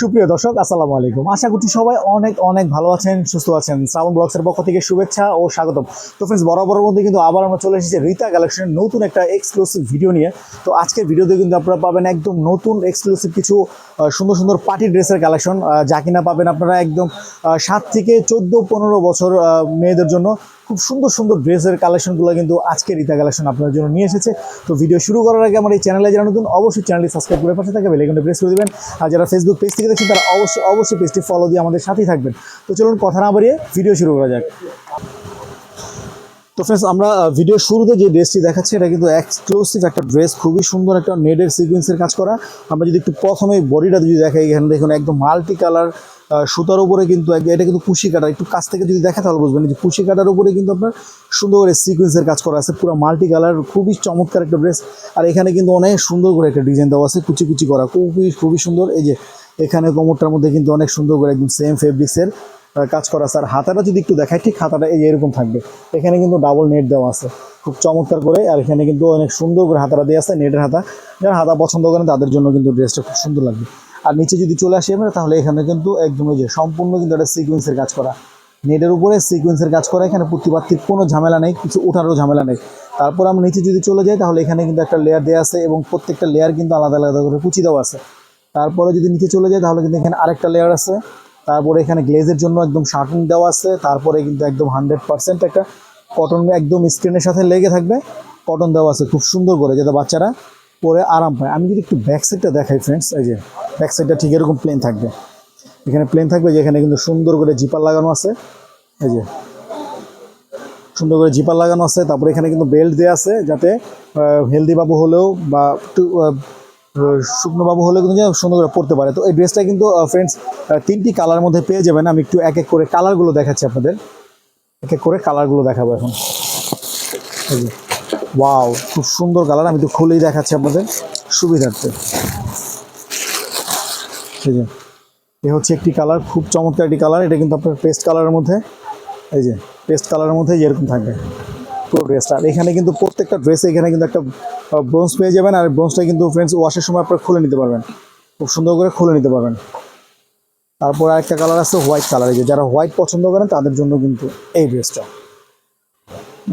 সুপ্রিয় দর্শক, আসসালামু আলাইকুম। আশা করছি সবাই অনেক অনেক ভালো আছেন, সুস্থ আছেন। শ্রাবণ ব্লগসের পক্ষ থেকে শুভেচ্ছা ও স্বাগতম। তো ফ্রেন্ডস বরাবরের মধ্যে কিন্তু আবার আমরা চলে এসেছি রিতা কালেকশনের নতুন একটা এক্সক্লুসিভ ভিডিও নিয়ে। তো আজকের ভিডিওতে কিন্তু আপনারা পাবেন একদম নতুন এক্সক্লুসিভ কিছু সুন্দর সুন্দর পার্টি ড্রেসের কালেকশন যা কিনা পাবেন আপনারা একদম সাত থেকে চোদ্দ, পনেরো বছর মেয়েদের জন্য। খুব সুন্দর সুন্দর ড্রেসের কালেকশনগুলো কিন্তু আজকের ইতা কালেকশন আপনার জন্য নিয়ে এসেছে। তো ভিডিও শুরু করার আগে আমার এই চ্যানেলে যারা নতুন, অবশ্যই চ্যানেলটি সাবস্ক্রাইব করে পাশে থাকবে বেলাইকনটা প্রেস করে দেবেন। আর যারা ফেসবুক পেজ থেকে দেখছেন, তারা অবশ্যই অবশ্যই পেজটি ফলো দিয়ে আমাদের সাথেই থাকবেন। তো চলুন কথা না বাড়িয়ে ভিডিও শুরু করা যাক। তো ফ্রেন্ডস আমরা ভিডিও শুরুতে যে ড্রেসটি দেখাচ্ছি, এটা কিন্তু এক্সক্লুসিভ একটা ড্রেস খুবই সুন্দর একটা নেটের সিকোয়েন্সের কাজ করা। আমরা যদি একটু প্রথমে বডিটা যদি দেখাই, এখানে দেখুন একদম মাল্টি কালার সুতার উপরে কিন্তু এটা কিন্তু কুশি কাটা একটু কাছ থেকে যদি দেখা তাহলে বুঝবেন। যে কুশি কাটার উপরে কিন্তু আপনার সুন্দর করে সিকোয়েন্সের কাজ করা আছে, পুরো মাল্টি কালার খুবই চমৎকার একটা ড্রেস আর এখানে কিন্তু অনেক সুন্দর করে একটা ডিজাইন দেওয়া আছে, কুচি কুচি করা, খুবই খুবই সুন্দর। এই যে এখানে কোমরটার মধ্যে কিন্তু অনেক সুন্দর করে একদম সেম ফেব্রিক্সের কাজ করা আছে। আর হাতাটা যদি একটু দেখায় ঠিক হাতাটা এই এরকম থাকবে। এখানে কিন্তু ডাবল নেট দেওয়া আছে। খুব চমৎকার করে। আর এখানে কিন্তু অনেক সুন্দর করে হাতাটা দেওয়া আছে নেটের হাতা। যারা হাতা পছন্দ করেন, তাদের জন্য কিন্তু ড্রেসটা খুব সুন্দর লাগবে। আর নিচে যদি চলে আসি আমরা, তাহলে এখানে কিন্তু একদম যে সম্পূর্ণ কিন্তু একটা সিকোয়েন্সের কাজ করা। নেটের উপরে সিকোয়েন্সের কাজ করা। এখানে প্রতিপাত্তির কোনো ঝামেলা নেই, কিছু ওঠারও ঝামেলা নেই। তারপর আমরা নিচে যদি চলে যাই, তাহলে এখানে কিন্তু একটা লেয়ার দেওয়া আছে এবং প্রত্যেকটা লেয়ার কিন্তু আলাদা আলাদা করে কুচি দেওয়া আছে। তারপরে যদি নিচে চলে যায় তাহলে কিন্তু এখানে আরেকটা লেয়ার আছে। তারপরে এখানে গ্লেজের জন্য একদম শার্টিং দেওয়া আছে। তারপরে কিন্তু একদম হান্ড্রেড পার্সেন্ট একটা কটন একদম স্ক্রিনের সাথে লেগে থাকবে। কটন দেওয়া আছে, খুব সুন্দর করে যাতে বাচ্চারা পরে আরাম পায়। আমি যদি একটু ব্যাক সাইডটা দেখাই ফ্রেন্ডস এই যে ব্যাক সাইডটা ঠিক এরকম প্লেন থাকবে। এখানে প্লেন থাকবে যেখানে কিন্তু সুন্দর করে জিপার লাগানো আছে। এই যে সুন্দর করে জিপার লাগানো আছে। তারপরে এখানে কিন্তু বেল্ট দেওয়া আছে যাতে হেলদি বাবু হলেও বা একটু শুকনো বাবু হলেও কিন্তু সুন্দর করে পড়তে পারে। তো এই ড্রেসটা কিন্তু ফ্রেন্ডস তিনটি কালার মধ্যে পেয়ে যাবেন। আমি একটু এক এক করে কালারগুলো দেখাচ্ছি আপনাদের। এক এক করে কালারগুলো দেখাবো এখন। ওয়াও খুব সুন্দর কালার আমি তো খুলেই দেখাচ্ছি আপনাদের। সুবিধার্থে। এই যে, এ হচ্ছে একটি কালার খুব চমৎকার একটি কালার এটা কিন্তু আপনার পেস্ট কালারের মধ্যে। এই যে পেস্ট কালারের মধ্যে এরকম থাকবে। পুরো ড্রেসটা আর এখানে কিন্তু প্রত্যেকটা ড্রেসে এখানে কিন্তু একটা ব্রোঞ্জ পেয়ে যাবেন। আর ব্রোঞ্জটা কিন্তু ফ্রেন্ডস ওয়াশের সময় আপনারা খুলে নিতে পারবেন। খুব সুন্দর করে খুলে নিতে পারবেন। তারপর আরেকটা কালার আছে হোয়াইট কালার এই যে যারা হোয়াইট পছন্দ করেন, তাদের জন্য কিন্তু এই ড্রেসটা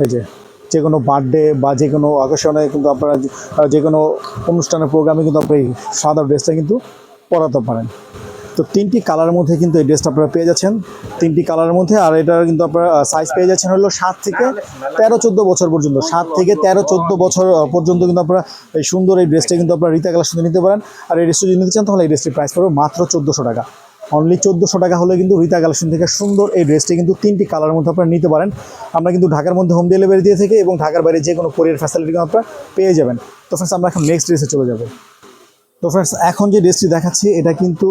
এই যে যে কোনো বার্থডে বা যে কোনো অকেশনে কিন্তু আপনারা যে- কোনো অনুষ্ঠানের প্রোগ্রামে কিন্তু আপনি সাদা ড্রেসটা কিন্তু পরাতে পারেন। তো তিনটি কালারের মধ্যে কিন্তু এই ড্রেসটা আপনারা পেয়ে যাচ্ছেন। তিনটি কালারের মধ্যে, আর এটার কিন্তু আপনারা সাইজ পেয়ে যাচ্ছেন হলো সাত থেকে তেরো, চোদ্দ বছর পর্যন্ত। সাত থেকে তেরো, চোদ্দ বছর পর্যন্ত কিন্তু আপনারা এই সুন্দর এই ড্রেসটা কিন্তু আপনারা রিতা কালার নিতে পারেন। আর এই ড্রেসটা যদি নিতে চান, তাহলে এই ড্রেসটির প্রাইস পড়বে মাত্র চোদ্দোশো টাকা। অনলি চোদ্দোশো টাকা হলে কিন্তু রিতা কালেকশন থেকে সুন্দর এই ড্রেসটি কিন্তু তিনটি কালার মধ্যে আপনারা নিতে পারেন। আমরা কিন্তু ঢাকার মধ্যে হোম ডেলিভারি দিয়ে থেকে এবং ঢাকার বাইরে যে কোনো কোরিয়ার ফ্যাসিলিটি আপনারা পেয়ে যাবেন। তো ফ্রেন্ডস আমরা এখন নেক্সট ড্রেসে চলে যাব। তো ফ্রেন্ডস এখন যে ড্রেসটি দেখাচ্ছি, এটা কিন্তু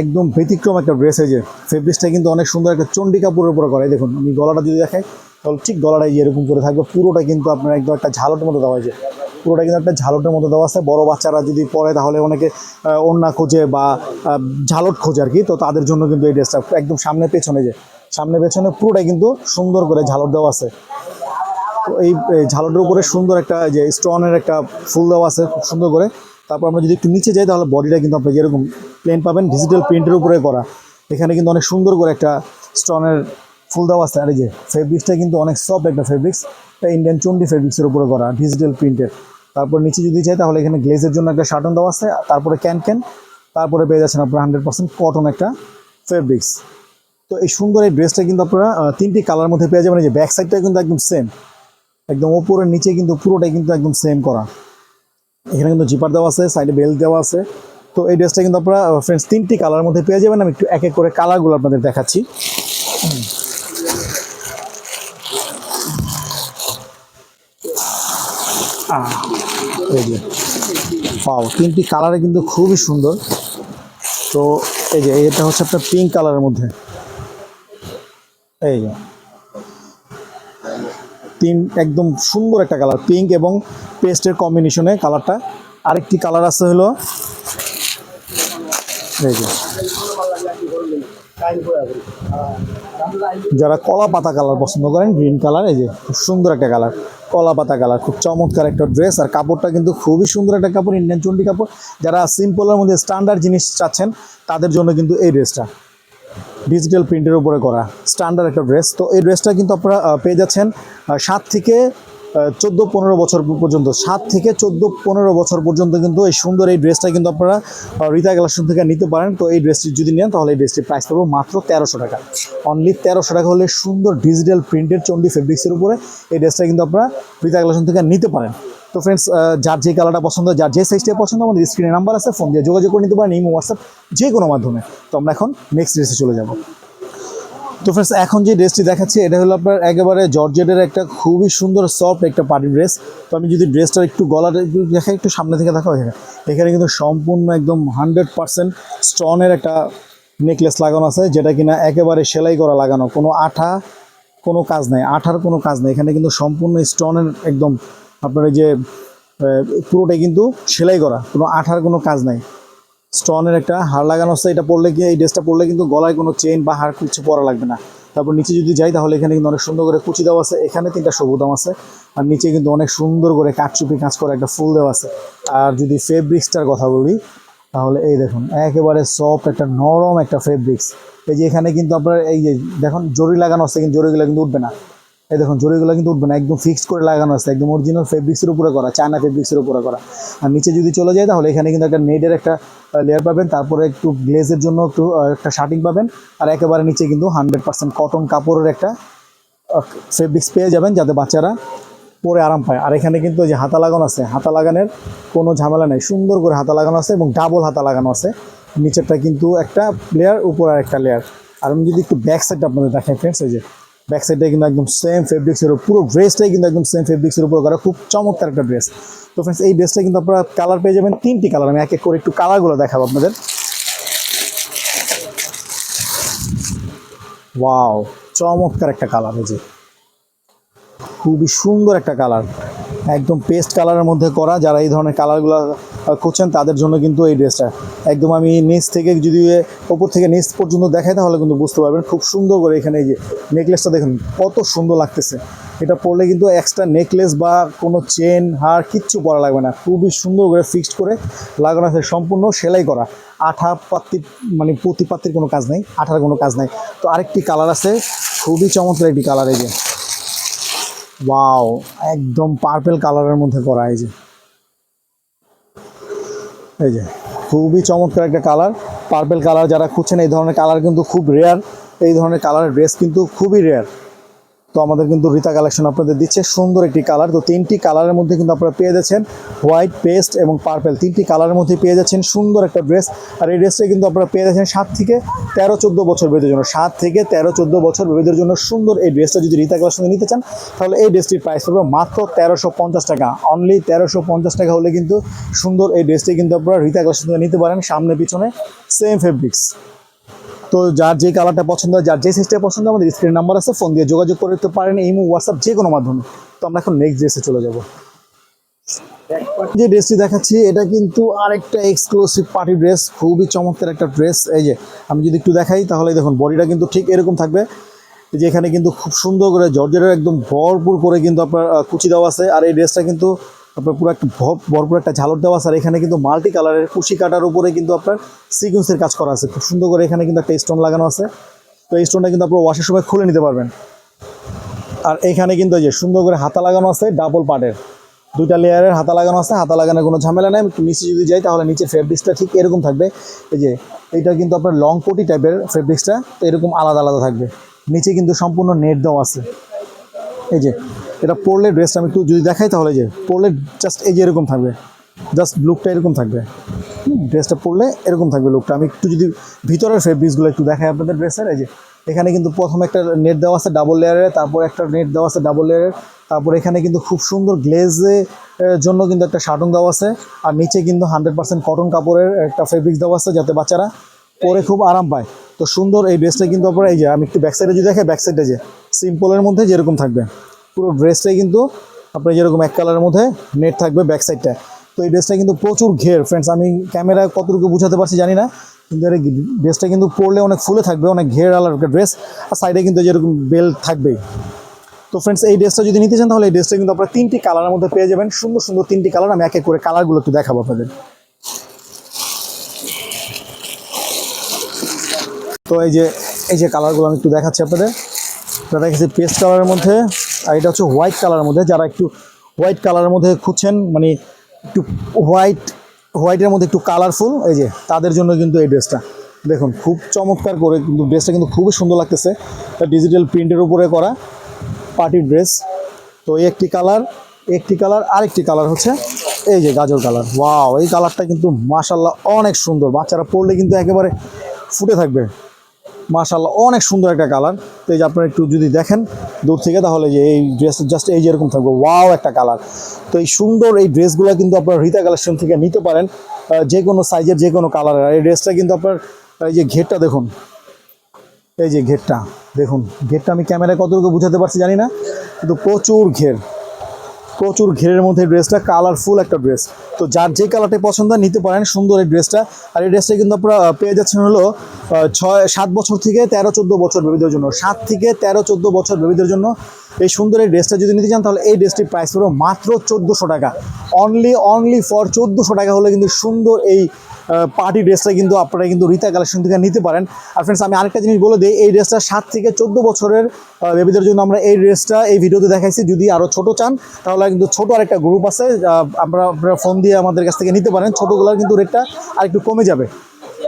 একদম ব্যতিক্রম একটা ড্রেস এই যে। ফেব্রিক্সটা কিন্তু অনেক সুন্দর একটা চণ্ডী কাপড়ের উপরে করে। দেখুন, আমি গলাটা যদি দেখাই, তাহলে ঠিক গলাটাই এরকম করে থাকবে। পুরোটা কিন্তু আপনার একদম একটা ঝালটের মতো দেওয়া হয়েছে। পুরোটা কিন্তু একটা ঝালটের মতো দেওয়া আছে। বড় বাচ্চারা যদি পরে, তাহলে অনেকে ওড়না খোঁজে বা ঝালট খোঁজে আর কি। তো তাদের জন্য কিন্তু এই ড্রেসটা একদম সামনে পেছনে যে, সামনে পেছনে পুরোটাই কিন্তু সুন্দর করে ঝালট দেওয়া আছে। তো এই ঝালটের উপরে সুন্দর একটা যে স্টোনের একটা ফুল দেওয়া আছে, খুব সুন্দর করে। তারপর আমরা যদি একটু নিচে যাই, তাহলে বডিটা কিন্তু আপনি যেরকম প্লেন পাবেন। ডিজিটাল প্রিন্টের উপরে করা। এখানে কিন্তু অনেক সুন্দর করে একটা স্টোনের ফুল দেওয়া আছে। আর এই যে ফেব্রিক্সটা কিন্তু অনেক সফট একটা ফেব্রিক্স এটা ইন্ডিয়ান চন্ডি ফেব্রিক্সের উপরে করা ডিজিটাল প্রিন্টের তারপর নিচে যদি যাই, তাহলে এখানে গ্লেজের জন্য একটা শার্টন দেওয়া আছে। তারপরে ক্যান ক্যান তারপরে পেয়ে যাচ্ছেন আপনার হান্ড্রেড পার্সেন্ট কটন একটা ফেব্রিক্স তো এই সুন্দর এই ড্রেসটা কিন্তু আপনারা তিনটি কালার মধ্যে পেয়ে যাবেন। যে ব্যাক সাইডটা কিন্তু একদম সেম একদম ওপরের নিচে কিন্তু পুরোটাই কিন্তু একদম সেম করা। এখানে কিন্তু জিপার দেওয়া আছে সাইডে বেল্ট দেওয়া আছে। তো এই ড্রেসটা কিন্তু আপনারা ফ্রেন্ডস তিনটি কালার মধ্যে পেয়ে যাবেন। আমি একটু এক এক করে কালারগুলো আপনাদের দেখাচ্ছি। পাও তিনটি কালারে কিন্তু খুবই সুন্দর। তো এই যে, এটা হচ্ছে আপনার পিঙ্ক কালারের মধ্যে। এই যে তিন একদম সুন্দর একটা কালার পিঙ্ক এবং পেস্টের কম্বিনেশনে কালারটা আরেকটি কালার আছে হলো যারা কলা পাতা কালার পছন্দ করেন গ্রিন কালার এই যে, খুব সুন্দর একটা কালার কলা পাতা কালার খুব চমৎকার একটা ড্রেস আর কাপড়টা কিন্তু খুবই সুন্দর একটা কাপড় ইন্ডিয়ান চন্ডি কাপড়। যারা সিম্পলের মধ্যে স্ট্যান্ডার্ড জিনিস চাচ্ছেন, তাদের জন্য কিন্তু এই ড্রেসটা ডিজিটাল প্রিন্টের উপরে করা স্ট্যান্ডার্ড একটা ড্রেস তো এই ড্রেসটা কিন্তু আপনারা পেয়ে যাচ্ছেন সাত থেকে চোদ্দ পনেরো বছর পর্যন্ত। সাত থেকে চোদ্দ পনেরো বছর পর্যন্ত কিন্তু এই সুন্দর এই ড্রেসটা কিন্তু আপনারা রিতা কালেকশন থেকে নিতে পারেন। তো এই ড্রেসটি যদি নেন, তাহলে এই ড্রেসটির প্রাইস পাবো মাত্র তেরোশো টাকা। অনলি তেরোশো টাকা হলে সুন্দর ডিজিটাল প্রিন্টের চন্ডি ফেব্রিক্সের উপরে এই ড্রেসটা কিন্তু আপনারা রিতা কালেকশন থেকে নিতে পারেন। তো ফ্রেন্ডস যার যে কালারটা পছন্দ, যার যে সাইজটা পছন্দ, আমাদের স্ক্রিনে নাম্বার আছে ফোন দিয়ে যোগাযোগ করে নিতে পারেন, ইমো হোয়াটসঅ্যাপ যে কোনো মাধ্যমে। তো আমরা এখন নেক্সট ড্রেসে চলে যাব। তো ফ্রেন্ডস এখন যে ড্রেসটি দেখাচ্ছি, এটা হলো আপনার একেবারে জর্জেটের একটা খুবই সুন্দর সফট একটা পার্টি ড্রেস তো আমি যদি ড্রেসটার একটু গলাটা একটু একটু সামনে থেকে দেখাও এখানে। এখানে কিন্তু সম্পূর্ণ একদম হান্ড্রেড পার্সেন্ট স্টোনের একটা নেকলেস লাগানো আছে, যেটা কিনা একেবারে সেলাই করা লাগানো। কোনো আঠা কোনো কাজ নাই, আঠার কোনো কাজ নেই। এখানে কিন্তু সম্পূর্ণ স্টোনের একদম আপনার এই যে পুরোটাই কিন্তু সেলাই করা, কোনো আঠার কোনো কাজ নাই। স্টনের একটা হার লাগানো আছে এটা পরলে এই ড্রেসটা পরলে কিন্তু গলায় কোনো চেন বা হার কিছু পরা লাগবে না। তারপর নিচে যদি যাই, তাহলে এখানে কিন্তু অনেক সুন্দর করে কুচি দেওয়া আছে। এখানে তিনটা সবুদাম আছে। আর নিচে কিন্তু অনেক সুন্দর করে কাঠচুপি কাজ করে একটা ফুল দেওয়া আছে। আর যদি ফেব্রিক্সটার কথা বলি, তাহলে এই দেখুন, একেবারে সফট একটা, নরম একটা ফেব্রিক্স। এই যে এখানে কিন্তু আপনার, এই যে দেখুন, জরি লাগানো আছে, কিন্তু জরিগুলো কিন্তু উঠবে না। এই দেখুন জরিগুলো কিন্তু উঠবে না, একদম ফিক্সড করে লাগানো আছে, একদম অরিজিনাল ফেব্রিক্সের উপরে করা চায়না ফেব্রিক্সের উপরে করা। আর নিচে যদি চলে যায়, তাহলে এখানে কিন্তু একটা নেটের একটা লেয়ার পাবেন, তারপরে একটু গ্লেজের জন্য একটু একটা শার্টিং পাবেন, আর একেবারে নিচে কিন্তু হান্ড্রেড পার্সেন্ট কটন কাপড়ের একটা ফেব্রিক্স পেয়ে যাবেন, যাতে বাচ্চারা পরে আরাম পায়। আর এখানে কিন্তু যে হাতা লাগানো আছে, হাতা লাগানোর কোনো ঝামেলা নেই, সুন্দর করে হাতা লাগানো আছে এবং ডাবল হাতা লাগানো আছে। নিচেরটা কিন্তু একটা লেয়ার উপর আর একটা লেয়ার আর আমি যদি একটু ব্যাক সাইডটা আপনাদের দেখাই ফ্রেন্ডস ওই যে ব্যাক সাইডটা কিন্তু একদম সেম ফেব্রিক্সের পুরো ড্রেসটাই কিন্তু একদম সেম ফেব্রিক্সের উপর করা, খুব চমৎকার একটা ড্রেস তো ফ্রেন্ডস এই ড্রেসটা কিন্তু আপনারা কালার পেয়ে যাবেন তিনটি কালার আমি এক এক করে একটু কালারগুলো দেখাবো আপনাদের। ওয়াও চমৎকার একটা কালার এই যে। খুবই সুন্দর একটা কালার একদম পেস্ট কালারের মধ্যে করা, যারা এই ধরনের কালারগুলো খুঁজছেন, তাদের জন্য কিন্তু এই ড্রেসটা একদম আমি নিচ থেকে যদি ওপর থেকে নিচ পর্যন্ত দেখাই, তাহলে কিন্তু বুঝতে পারবেন খুব সুন্দর করে এখানে এই যে নেকলেসটা দেখুন, কত সুন্দর লাগতেছে। এটা পরলে কিন্তু এক্সট্রা নেকলেস বা কোনো চেন হার কিচ্ছু পরা লাগবে না। খুবই সুন্দর করে ফিক্সড করে লাগানো আছে, সম্পূর্ণ সেলাই করা। আঠা পাত্তি মানে প্রতি পাত্তির কোনো কাজ নেই, আঠার কোনো কাজ নাই। তো আরেকটি কালার আছে, খুবই চমৎকার একটি কালার এই যে। ওয়াও একদম পার্পেল কালারের মধ্যে করা এই যে। এই যে। খুবই চমৎকার একটা কালার। পার্পেল কালার যারা খুঁজছেন, এই ধরনের কালার কিন্তু খুব রেয়ার এই ধরনের কালারের ড্রেস কিন্তু খুবই রেয়ার তো আমাদের কিন্তু রিতা কালেকশন আপনাদের দিচ্ছে। সুন্দর একটি কালার তো তিনটি কালারের মধ্যে কিন্তু আপনারা পেয়ে যাচ্ছেন হোয়াইট পেস্ট এবং পার্পেল তিনটি কালারের মধ্যে পেয়ে যাচ্ছেন সুন্দর একটা ড্রেস আর এই ড্রেসটা কিন্তু আপনারা পেয়ে যাচ্ছেন সাত থেকে তেরো, চোদ্দ বছর বেদের জন্য। সাত থেকে তেরো, চোদ্দ বছর বেদের জন্য সুন্দর এই ড্রেসটা যদি রিতা কালেকশনে নিতে চান, তাহলে এই ড্রেসটির প্রাইস পড়বে মাত্র তেরোশো পঞ্চাশ টাকা। অনলি তেরোশো পঞ্চাশ টাকা হলে কিন্তু সুন্দর এই ড্রেসটি কিন্তু আপনারা রিতা কালেকশন নিতে পারেন। সামনে, পিছনে সেম ফেব্রিক্স তো যার যে কালারটা পছন্দ হয়, যার যে সাইজটা পছন্দ আমাদের স্ক্রিন নাম্বার আছে ফোন দিয়ে যোগাযোগ করতে পারেন, ইমো হোয়াটসঅ্যাপ যে কোনো মাধ্যমে। তো আমরা এখন নেক্সট ড্রেসে চলে যাব। যে ড্রেসটি দেখাচ্ছি, এটা কিন্তু আরেকটা এক্সক্লুসিভ পার্টি ড্রেস খুবই চমৎকার একটা ড্রেস এই যে, আমি যদি একটু দেখাই, তাহলে দেখুন বডিটা কিন্তু ঠিক এরকম থাকবে। যে এখানে কিন্তু খুব সুন্দর করে জর্জের একদম ভরপুর করে কিন্তু আপনার কুচি দেওয়া আছে। আর এই ড্রেসটা কিন্তু আপনার পুরো একটা ভর- ভরপুর একটা ঝালর দেওয়া আছে আর এখানে কিন্তু মাল্টি কালারের কুশি কাটার উপরে কিন্তু আপনার সিকুয়েন্সের কাজ করা আছে। খুব সুন্দর করে এখানে কিন্তু একটা স্টোন লাগানো আছে। তো এই স্টোনটা কিন্তু আপনার ওয়াশের সময় খুলে নিতে পারবেন। আর এখানে কিন্তু যে সুন্দর করে হাতা লাগানো আছে ডাবল পার্টের দুটা লেয়ারের হাতা লাগানো আছে, হাতা লাগানোর কোনো ঝামেলা নেই। একটু নিচে যদি যাই, তাহলে নিচে ফেব্রিক্সটা ঠিক এরকম থাকবে। এই যে, এইটা কিন্তু আপনার লং কোটি টাইপের ফেব্রিক্সটা তো এরকম আলাদা আলাদা থাকবে। নিচে কিন্তু সম্পূর্ণ নেট দেওয়া আছে। এই যে এটা পরলে ড্রেসটা আমি একটু যদি দেখাই তাহলে যে পরলে জাস্ট এই যে এরকম থাকবে জাস্ট লুকটা এরকম থাকবে। ড্রেসটা পরলে এরকম থাকবে লুকটা আমি একটু যদি ভিতরের ফেব্রিক্সগুলো একটু দেখাই আপনাদের ড্রেসের এই যে এখানে কিন্তু প্রথমে একটা নেট দেওয়া আছে ডাবল লেয়ারের তারপর একটা নেট দেওয়া আছে ডাবল লেয়ারের তারপর এখানে কিন্তু খুব সুন্দর গ্লেজে জন্য কিন্তু একটা শাটন দেওয়া আছে। আর নিচে কিন্তু হান্ড্রেড পার্সেন্ট কটন কাপড়ের একটা ফেব্রিক্স দেওয়া আছে যাতে বাচ্চারা পরে খুব আরাম পায়। তো সুন্দর এই ড্রেসটা কিন্তু আপনারা, এই যে আমি একটু ব্যাক সাইডে যদি দেখে ব্যাক সাইডে যে সিম্পলের মধ্যে যেরকম থাকবে। পুরো ড্রেসটাই কিন্তু আপনার যেরকম এক কালারের মধ্যে নেট থাকবে ব্যাক সাইডটা তো এই ড্রেসটা কিন্তু প্রচুর ঘের। ফ্রেন্ডস আমি ক্যামেরা কতটুকু বোঝাতে পারছি জানি না। কিন্তু এর ড্রেসটা কিন্তু পরলে অনেক ফুলে থাকবে, অনেক ঘের আলার একটা ড্রেস আর সাইডে কিন্তু যেরকম বেল্ট থাকবেই। তো ফ্রেন্ডস এই ড্রেসটা যদি নিতে চান তাহলে এই ড্রেসটা কিন্তু আপনারা তিনটি কালারের মধ্যে পেয়ে যাবেন। সুন্দর সুন্দর তিনটি কালার আমি এক এক করে কালারগুলো একটু দেখাবো আপনাদের। তো এই যে এই যে কালারগুলো আমি একটু দেখাচ্ছি আপনাদের। এটা দেখেছি পেস্ট কালারের মধ্যে, আর এটা হচ্ছে হোয়াইট কালারের মধ্যে, যারা একটু হোয়াইট কালারের মধ্যে খুঁজছেন মানে একটু হোয়াইট হোয়াইটের মধ্যে একটু কালারফুল এই যে, তাদের জন্য কিন্তু এই ড্রেসটা দেখুন, খুব চমৎকার করে কিন্তু ড্রেসটা কিন্তু খুবই সুন্দর লাগতেছে। ডিজিটাল প্রিন্টের উপরে করা পার্টি ড্রেস তো এই একটি কালার একটি কালার আরেকটি কালার হচ্ছে এই যে গাজর কালার ওয়াও এই কালারটা কিন্তু মাশাল্লাহ অনেক সুন্দর। বাচ্চারা পরলে কিন্তু একেবারে ফুটে থাকবে। মাশাল্লাহ অনেক সুন্দর একটা কালার। তো এই যে আপনারা একটু যদি দেখেন দূর থেকে, তাহলে যে এই ড্রেস জাস্ট এই যেরকম থাকবে, ওয়াও একটা কালার। তো এই সুন্দর এই ড্রেসগুলো কিন্তু আপনার রিতা কালেকশন থেকে নিতে পারেন যে কোনো সাইজের যে কোনো কালারের এই ড্রেসটা কিন্তু আপনার এই যে ঘেরটা দেখুন, এই যে ঘেরটা, দেখুন, ঘেরটা আমি ক্যামেরায় কতটুকু বুঝাতে পারছি জানি না, কিন্তু প্রচুর ঘের। প্রচুর ঘেরের মধ্যে ড্রেসটা কালারফুল একটা ড্রেস তো যার যে কালারটা পছন্দ নিতে পারেন, সুন্দর এই ড্রেসটা আর এই ড্রেসটা কিন্তু আপনারা পেয়ে যাচ্ছেন হলো ছয়, সাত বছর থেকে তেরো, চোদ্দ বছর বেবিদের জন্য। সাত থেকে তেরো, চোদ্দ বছর বেবিদের জন্য এই সুন্দর এই ড্রেসটা যদি নিতে চান, তাহলে এই ড্রেসটির প্রাইস হলো মাত্র চোদ্দোশো টাকা। অনলি অনলি ফর চোদ্দোশো টাকা হলে কিন্তু সুন্দর এই পার্টি ড্রেসটা কিন্তু আপনারা কিন্তু রিতা কালেকশন থেকে নিতে পারেন। আর ফ্রেন্ডস আমি আরেকটা জিনিস বলে দিই, এই ড্রেসটা সাত থেকে চোদ্দ বছরের বেবিদের জন্য আমরা এই ড্রেসটা এই ভিডিওতে দেখাইছি। যদি আরও ছোট চান, তাহলে কিন্তু ছোট আরেকটা গ্রুপ আছে আপনারা আপনারা ফোন দিয়ে আমাদের কাছ থেকে নিতে পারেন। ছোটোগুলোর কিন্তু রেটটা আর একটু কমে যাবে।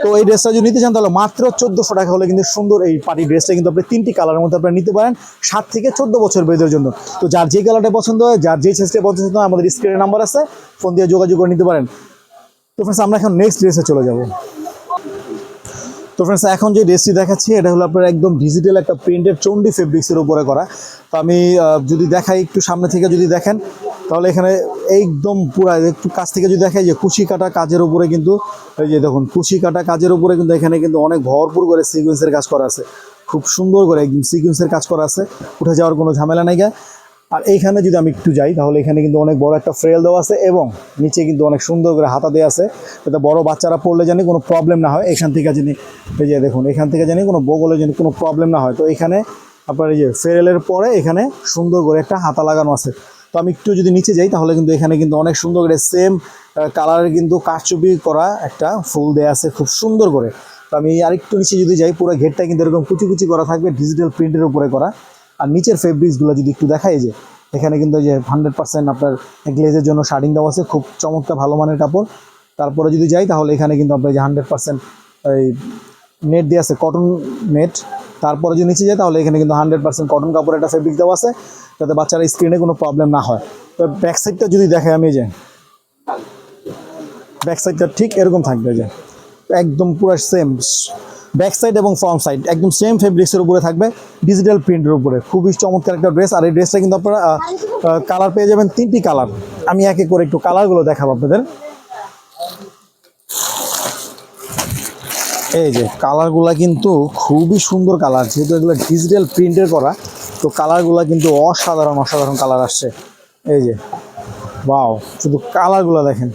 তো এই ড্রেসটা যদি নিতে চান, তাহলে মাত্র চোদ্দোশো টাকা হলে কিন্তু সুন্দর এই পার্টি ড্রেসটা কিন্তু আপনি তিনটি কালারের মধ্যে আপনারা নিতে পারেন, সাত থেকে চোদ্দ বছর বেদের জন্য। তো যার যে কালারটা পছন্দ হয়, যার যে সাইজটা পছন্দ হয়, আমাদের স্ক্রিনের নাম্বার আছে ফোন দিয়ে যোগাযোগ করে নিতে পারেন। তো ফ্রেন্ডস আমরা এখন নেক্সট ড্রেসে চলে যাব। তো ফ্রেন্ডস এখন যে ড্রেসটি দেখাচ্ছি, এটা হলো আপনার একদম ডিজিটাল একটা প্রিন্টেড চন্ডি ফেব্রিক্সের উপরে করা। তো আমি যদি দেখাই, একটু সামনে থেকে যদি দেখেন, তাহলে এখানে একদম পুরো, একটু কাছ থেকে যদি দেখাই যে কুচি কাটা কাজের উপরে কিন্তু, এই যে দেখুন কুচি কাটা কাজের উপরে কিন্তু এখানে কিন্তু অনেক ভরপুর করে সিকুয়েন্সের কাজ করা আছে। খুব সুন্দর করে একদম সিকুয়েন্সের কাজ করা আছে। উঠে যাওয়ার কোনো ঝামেলা নাই গা আর এইখানে যদি আমি একটু যাই, তাহলে এখানে কিন্তু অনেক বড় একটা ফ্রেল দেওয়া আছে এবং নিচে কিন্তু অনেক সুন্দর করে হাতা দেওয়া আছে। যাতে বড় বাচ্চারা পড়লে জানি কোনো প্রবলেম না হয়। এখান থেকে জানি, এই যে দেখুন, এখান থেকে জানি কোনো বগলে জানি কোনো প্রবলেম না হয়। তো এখানে আপনার এই যে ফেরেলের পরে এখানে সুন্দর করে একটা হাতা লাগানো আছে। তো আমি একটু যদি নিচে যাই, তাহলে কিন্তু এখানে কিন্তু অনেক সুন্দর করে সেম কালারের কিন্তু কারচুপি করা একটা ফুল দেওয়া আছে খুব সুন্দর করে। তো আমি আরেকটু নিচে যদি যাই, পুরো ঘেরটা কিন্তু এরকম কুচি কুচি করা থাকবে ডিজিটাল প্রিন্টের উপরে করা। আর নিচের ফেব্রিক্সগুলো যদি একটু দেখাই যে, এখানে কিন্তু যে হান্ড্রেড পার্সেন্ট আপনার গ্লেজের জন্য শার্টিং দেওয়া আছে, খুব চমৎকার ভালো মানের কাপড়। তারপরে যদি যাই, তাহলে এখানে কিন্তু আপনার যে হান্ড্রেড পার্সেন্ট এই নেট দিয়ে আছে কটন নেট তারপরে যদি নিচে যায় তাহলে এখানে কিন্তু হান্ড্রেড পার্সেন্ট কটন কাপড়ের একটা ফেব্রিক দেওয়া আছে, যাতে বাচ্চারা স্ক্রিনে কোনো প্রবলেম না হয়। তো ব্যাক সাইডটা যদি দেখাই আমি যে ব্যাক সাইডটা ঠিক এরকম থাকবে যে, একদম পুরো সেম ব্যাক সাইড এবং ফ্রন্ট সাইড, একদম সেম ফেব্রিক্সের উপরে থাকবে ডিজিটাল প্রিন্টের উপরে। খুবই চমৎকার একটা ড্রেস আর এই ড্রেসটা কিন্তু আপনারা কালার পেয়ে যাবেন তিনটি কালার আমি এক করে একটু কালারগুলো দেখাবো আপনাদের। এই যে কালারগুলা কিন্তু খুবই সুন্দর কালার যেহেতু এগুলো ডিজিটাল প্রিন্টের করা, তো কালারগুলা কিন্তু অসাধারণ অসাধারণ কালার আসছে। এই যে বাও শুধু কালারগুলো দেখেন,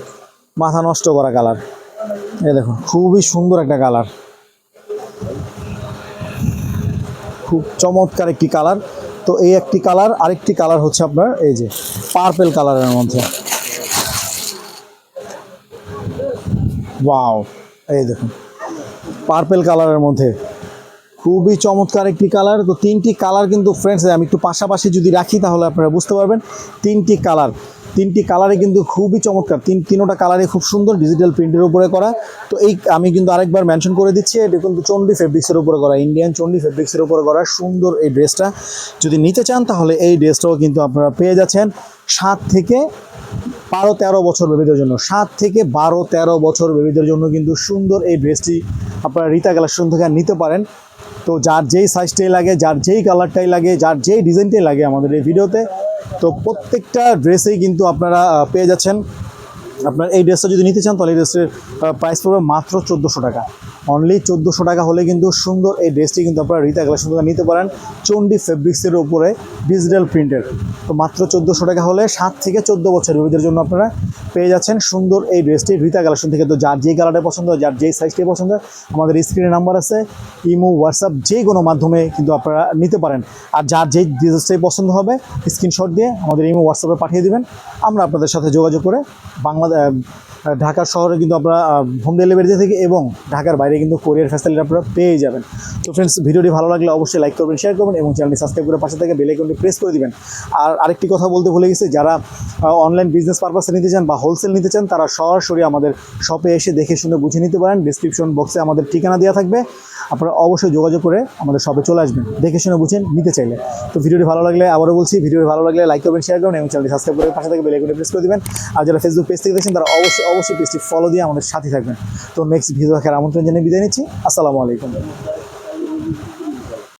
মাথা নষ্ট করা কালার এই দেখুন, খুবই সুন্দর একটা কালার খুব চমৎকার একটি কালার। তো এই একটি কালার, আরেকটি কালার হচ্ছে আপনার এই যে পার্পেল কালারের মধ্যে। ওয়াও, এই দেখুন। পার্পেল কালারের মধ্যে। খুবই চমৎকার একটি কালার। তো তিনটি কালার কিন্তু ফ্রেন্ডস আমি একটু পাশাপাশি যদি রাখি তাহলে আপনারা বুঝতে পারবেন। তিনটি কালার। তিনটি কালারে কিন্তু খুবই চমৎকার। তিন, তিনোটা কালারে খুব সুন্দর ডিজিটাল প্রিন্টের উপরে করা। তো এই আমি কিন্তু আরেকবার মেনশন করে দিচ্ছি, এটা কিন্তু চন্ডি ফেব্রিক্সের উপরে করা ইন্ডিয়ান চন্ডি ফেব্রিক্সের উপরে করা, সুন্দর এই ড্রেসটা যদি নিতে চান তাহলে এই ড্রেসটাও কিন্তু আপনারা পেয়ে যাচ্ছেন সাত থেকে বারো, তেরো বছর বেবিদের জন্য। সাত থেকে বারো, তেরো বছর বেবিদের জন্য কিন্তু সুন্দর এই ড্রেসটি আপনারা রিতা কালেকশন থেকে নিতে পারেন। তো যার যেই সাইজটাই লাগে, যার যেই কালারটাই লাগে, যার যেই ডিজাইনটাই লাগে আমাদের এই ভিডিওতে তো প্রত্যেকটা ড্রেসেই কিন্তু আপনারা পেয়ে যাচ্ছেন। আপনার এই ড্রেসটা যদি নিতে চান, তাহলে এই ড্রেসের প্রাইস পড়বে মাত্র চোদ্দোশো টাকা। অনলি চোদ্দোশো টাকা হলে কিন্তু সুন্দর এই ড্রেসটি কিন্তু আপনারা রিতা কালেকশন থেকে নিতে পারেন। চন্ডি ফেব্রিক্সের উপরে ডিজিটাল প্রিন্টের তো মাত্র চোদ্দোশো টাকা হলে সাত থেকে চোদ্দ বছর বেবিদের জন্য আপনারা পেয়ে যাচ্ছেন সুন্দর এই ড্রেসটি রিতা কালেকশন থেকে। তো যার যেই কালারটা পছন্দ, যার যেই সাইজটি পছন্দ, আমাদের স্ক্রিনে নাম্বার আছে, ইমো, হোয়াটসঅ্যাপ, যে কোনো মাধ্যমে কিন্তু আপনারা নিতে পারেন। আর যার যেই ডিজাইনটাই পছন্দ হবে স্ক্রিনশট দিয়ে আমাদের ইমো, হোয়াটসঅ্যাপে পাঠিয়ে দেবেন। আমরা আপনাদের সাথে যোগাযোগ করে বাংলাদেশ ঢাকার শহরে কিন্তু আপনারা হোম ডেলিভারিতে থেকে এবং ঢাকার বাইরে কিন্তু কোরিয়ার ফ্যাসিলিটি আপনারা পেয়ে যাবেন। তো ফ্রেন্ডস ভিডিওটি ভালো লাগলে অবশ্যই লাইক করবেন শেয়ার করবেন এবং চ্যানেলটি সাবস্ক্রাইব করে পাশে থেকে বেলাইকনটি প্রেস করে দেবেন। আর আরেকটি কথা বলতে ভুলে গেছে, যারা অনলাইন বিজনেস পারপাসে নিতে চান বা হোলসেল নিতে চান, তারা সরাসরি আমাদের শপে এসে দেখে শুনে বুঝে নিতে পারেন। ডিসক্রিপশন বক্সে আমাদের ঠিকানা দেওয়া থাকবে। আপনারা অবশ্যই যোগাযোগ করে আমাদের সবে চলে আসবেন। দেখে শুনে বুঝেন, নিতে চাইলে। তো ভিডিওটি ভালো লাগলে আবারও বলছি, ভিডিওটি ভালো লাগলে লাইক করবেন শেয়ার করবেন এবং চ্যানেলটি সাবস্ক্রাইব করে পাশে থেকে বেলাইকনে প্রেস করে দেবেন। আর যারা ফেসবুক পেজ থেকে দেখছেন, তারা অবশ্যই অবশ্যই পেজটি ফলো দিয়ে আমাদের সাথে থাকবেন। তো নেক্সট ভিডিও দেখার আমন্ত্রণ জানিয়ে বিদায় নিচ্ছি। আসসালামু আলাইকুম।